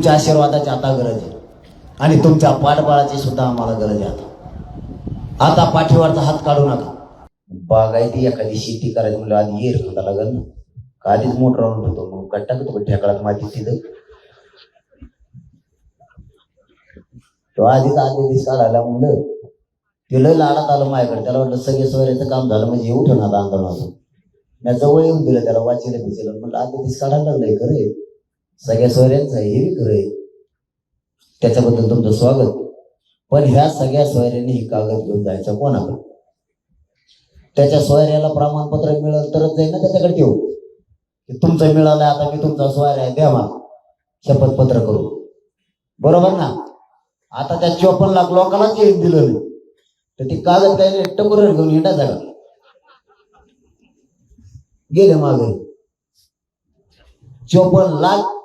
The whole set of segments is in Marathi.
तुमच्या आशीर्वादाची आता गरज आहे. आणि तुमच्या पाठबळाची सुद्धा आम्हाला गरज आहे आता. आता पाठीवरचा हात काढू नका. बागायती एखादी शेती करायची म्हणलं आधी येर खाता लागल ना. का आधीच मोटर आणून ठेवतो मग काय टाकतो का ठेकळात तिथं? तो आधीच आधी दिस काढायला म्हणलं ते लय लाडात आलं माझ्याकडे. त्याला वाटलं सगळे सोयऱ्याचं काम झालं म्हणजे येऊ ठेवणार आता आंदोलनाचं मी जवळ येऊन दिलं त्याला वाचलं बिचेलं म्हणलं आधी दिस काढायला लागलंय खरं सगळ्या सोयऱ्यांचं आहे हे बी आहे. त्याच्याबद्दल तुमचं स्वागत. पण ह्या सगळ्या सोयऱ्यांनी ही कागद घेऊन जायचं कोणाकडे? त्याच्या सोयऱ्याला प्रमाणपत्र मिळेल तरच जाईल ना त्याच्याकडे ठेवू की तुमचं मिळालं आता मी तुमचा सोयरा आहे द्या मला. शपथपत्र करू बरोबर ना? आता त्या चोपन्न लाख लोकांनाच येऊन दिलं नाही तर ती कागद काही नाही टकुर घेऊन हिंडा जागा गेले मागे. चोपन्न लाख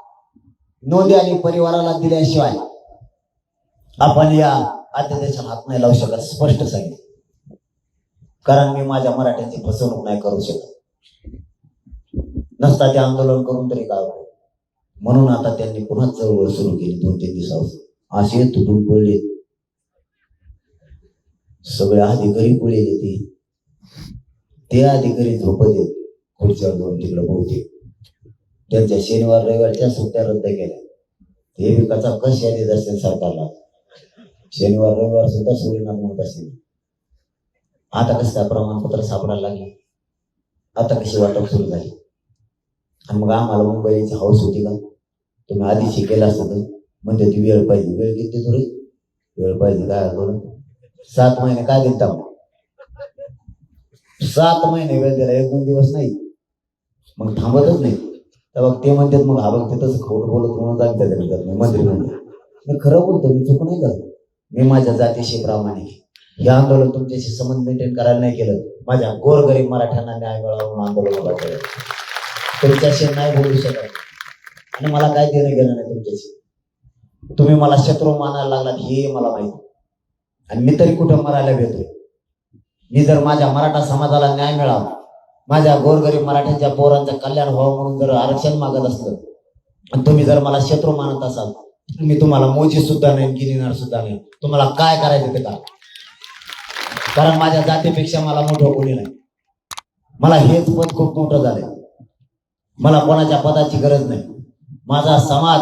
नोंदी आणि परिवाराला दिल्याशिवाय आपण या अध्यादेशाला हात नाही लावू शकत स्पष्ट सांगितलं कारण मी माझ्या मराठ्यांची फसवणूक नाही करू शकत. नसता ते आंदोलन करून तरी काय म्हणून आता त्यांनी पुन्हा चळवळ सुरू केली दोन तीन दिवसावर असे तुटून पडले. सगळे अधिकारी पळले ते ते अधिकारी झोपत आहेत. खुर्च्यावर जाऊन तिकडे बहुतेक त्यांच्या शनिवार रविवारच्या सुट्ट्या रद्द केल्या. हे विकाचा कसा कश यादीत असेल सरकारला? शनिवार रविवार सुद्धा सोडणार म्हणत असेल. आता कसं काय प्रमाणपत्र सापडायला लागले? आता कशी वाटप सुरू झाली? आणि मग आम्हाला मुंबईची हाऊस होती का? तुम्ही आधी शिकेला असतं तर ती वेळ पाहिजे. वेळ किती थोडी? वेळ पाहिजे काय बरं. सात महिने काय देता मग सात महिने वेळ दिला. एक दोन दिवस नाही. मग थांबतच नाही. तेव्हा ते म्हणतात मग हा बघ तिथंच खोट बोलत म्हणून जाणत्या त्याच्यात मी मंत्री म्हणतो मी खरं बोलतो मी चुकून नाही करत. मी माझ्या जातीशी प्रामाणिक हे आंदोलन तुमच्याशी संबंध मेंटेन करायला नाही केलं. माझ्या गोरगरीब मराठ्यांना न्याय मिळावा म्हणून आंदोलन उभा केलं तुमच्याशी नाही बोलू शकत. आणि मला काय देणं गेलं नाही तुमच्याशी. तुम्ही मला शत्रू मानायला लागलात हे मला माहिती आणि मी तरी कुठं मरायला भेटतोय? मी जर माझ्या मराठा समाजाला न्याय मिळावा माझ्या गोरगरीब मराठ्यांच्या पोरांचं कल्याण व्हावं म्हणून जर आरक्षण मागत असलं आणि तुम्ही जर मला शत्रू मानत असाल तर मी तुम्हाला मोजी सुद्धा नाही गिरिनार सुद्धा नाही. तुम्हाला काय करायचं ते का कारण माझ्या जातीपेक्षा मला मोठं कोणी नाही. मला हेच पद खूप मोठं झालंय. मला कोणाच्या पदाची गरज नाही. माझा समाज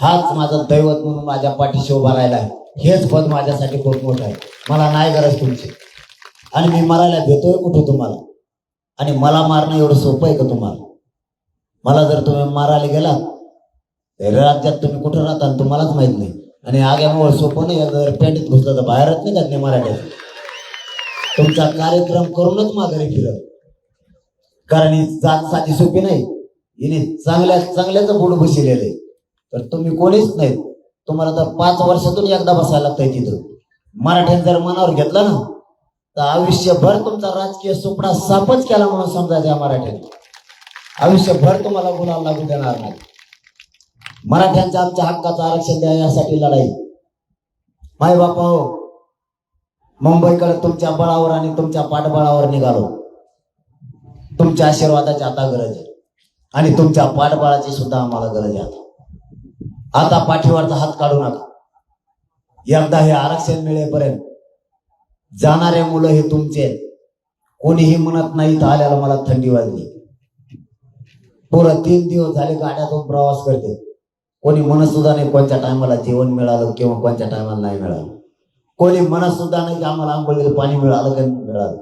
हाच माझं दैवत म्हणून माझ्या पाठीशी उभा राहिला आहे. हेच पद माझ्यासाठी खूप मोठं आहे. मला नाही गरज तुमची. आणि मी मरायला देतोय कुठं तुम्हाला? आणि मला मारणं एवढं सोपं आहे का तुम्हाला? मला जर तुम्ही मारायला गेला तर राज्यात तुम्ही कुठं राहता आणि तुम्हालाच माहीत नाही. आणि आग्यामुळे सोपं नाही जर पेंडीत घुसलं तर बाहेरच नाही जात नाही मराठ्यात. तुमचा कार्यक्रम करूनच माघारी फिरत कारण ही जात साधी सोपी नाही. हिने चांगल्या चांगल्याच बुड बसिलेले तर तुम्ही कोणीच नाहीत तुम्हाला तर पाच वर्षातून एकदा बसायला लागतंय तिथं. मराठ्यात जर मनावर घेतला ना तर आयुष्यभर तुमचा राजकीय सुपडा सापच केला म्हणून समजायचा मराठ्यात आयुष्यभर तुम्हाला गुन्हा लागू देणार नाही. मराठ्यांच्या आमच्या हक्काचं आरक्षण द्या यासाठी लढाई. माय बापा हो मुंबईकडे तुमच्या बळावर आणि तुमच्या पाठबळावर निघालो. तुमच्या आशीर्वादाची आता गरज आहे. आणि तुमच्या पाठबळाची सुद्धा आम्हाला गरज आहे आता. आता पाठीवरचा हात काढू नका. एकदा हे आरक्षण मिळेपर्यंत जाणारे मुलं हे तुमचे आहेत. कोणीही म्हणत नाही तर आल्याला मला थंडी वाजली. पुरं तीन दिवस झाले गाड्यातून प्रवास करते. कोणी म्हणत सुद्धा नाही कोणत्या टायमाला जेवण मिळालं किंवा कोणत्या टायमाला नाही मिळालं. कोणी म्हणत सुद्धा नाही की आम्हाला आंघोळीला पाणी मिळालं का मिळालं.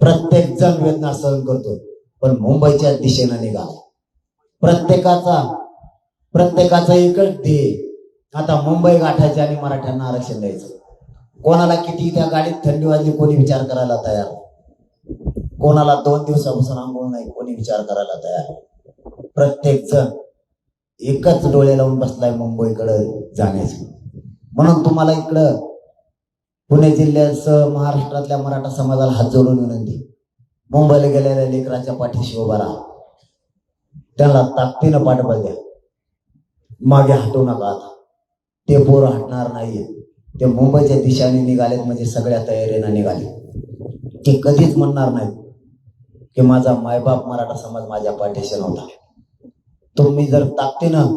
प्रत्येक जण वेदना सहन करतोय पण मुंबईच्या दिशेनं निघाला. प्रत्येकाचा प्रत्येकाचा एकच ध्येय. आता मुंबई गाठायची आणि मराठ्यांना आरक्षण द्यायचं. कोणाला किती त्या गाडीत थंडी वाजली कोणी विचार करायला तयार? कोणाला दोन दिवसापासून आंघोळ नाही कोणी विचार करायला तयार? प्रत्येक जण एकच डोळे लावून बसलाय मुंबईकडे जाण्याचं. म्हणून तुम्हाला इकडं पुणे जिल्ह्यासह महाराष्ट्रातल्या मराठा समाजाला हात जोडून विनंती. मुंबईला गेलेल्या लेकराच्या पाठीशी उभा राहा. त्यांना ताकदीनं पाठबळ द्या. मागे हटवू नका आता. ते पोरं हटणार नाहीये ते मुंबईच्या दिशाने निघालेत म्हणजे सगळ्या तयारीनं निघाले. ते कधीच म्हणणार नाहीत की माझा मायबाप मराठा समाज माझ्या पाठीशी नव्हता. तुम्ही जर ताकदीनं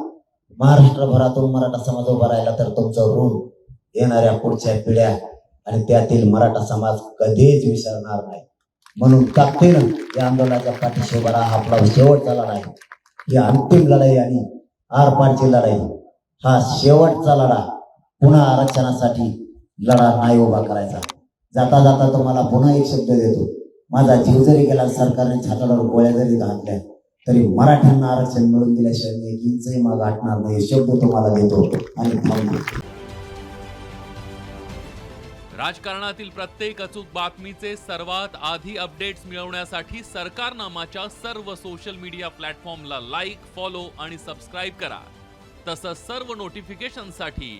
महाराष्ट्रभरातून मराठा समाज उभा राहिला तर तुमचं ऋण येणाऱ्या पुढच्या पिढ्या आणि त्यातील मराठा समाज कधीच विसरणार नाही. म्हणून ताकदीनं या आंदोलनाच्या पाठीशी उभा राहा. हा आपला शेवटचा लढा आहे ही अंतिम लढाई आणि आरपारची लढाई. हा शेवटचा लढा. पुन्हा आरक्षणासाठी लढा नाही उभा करायचा. जाता जाता तुम्हाला पुन्हा एक शब्द देतो. माझा जीव जरी गेला सरकारने छाताडावर गोळ्या जरी घातल्या तरी मराठ्यांना आरक्षण मिळून दिल्याशिवाय मी एक इंचही माग आटणार नाही. शब्द तुम्हाला देतो आणि थांबतो राजकारणातील प्रत्येक अचूक बातमीचे सर्वात आधी अपडेट्स मिळवण्यासाठी सरकारनामाच्या सर्व सोशल मीडिया प्लॅटफॉर्मला लाईक फॉलो आणि सबस्क्राईब करा. तसंच सर्व नोटिफिकेशनसाठी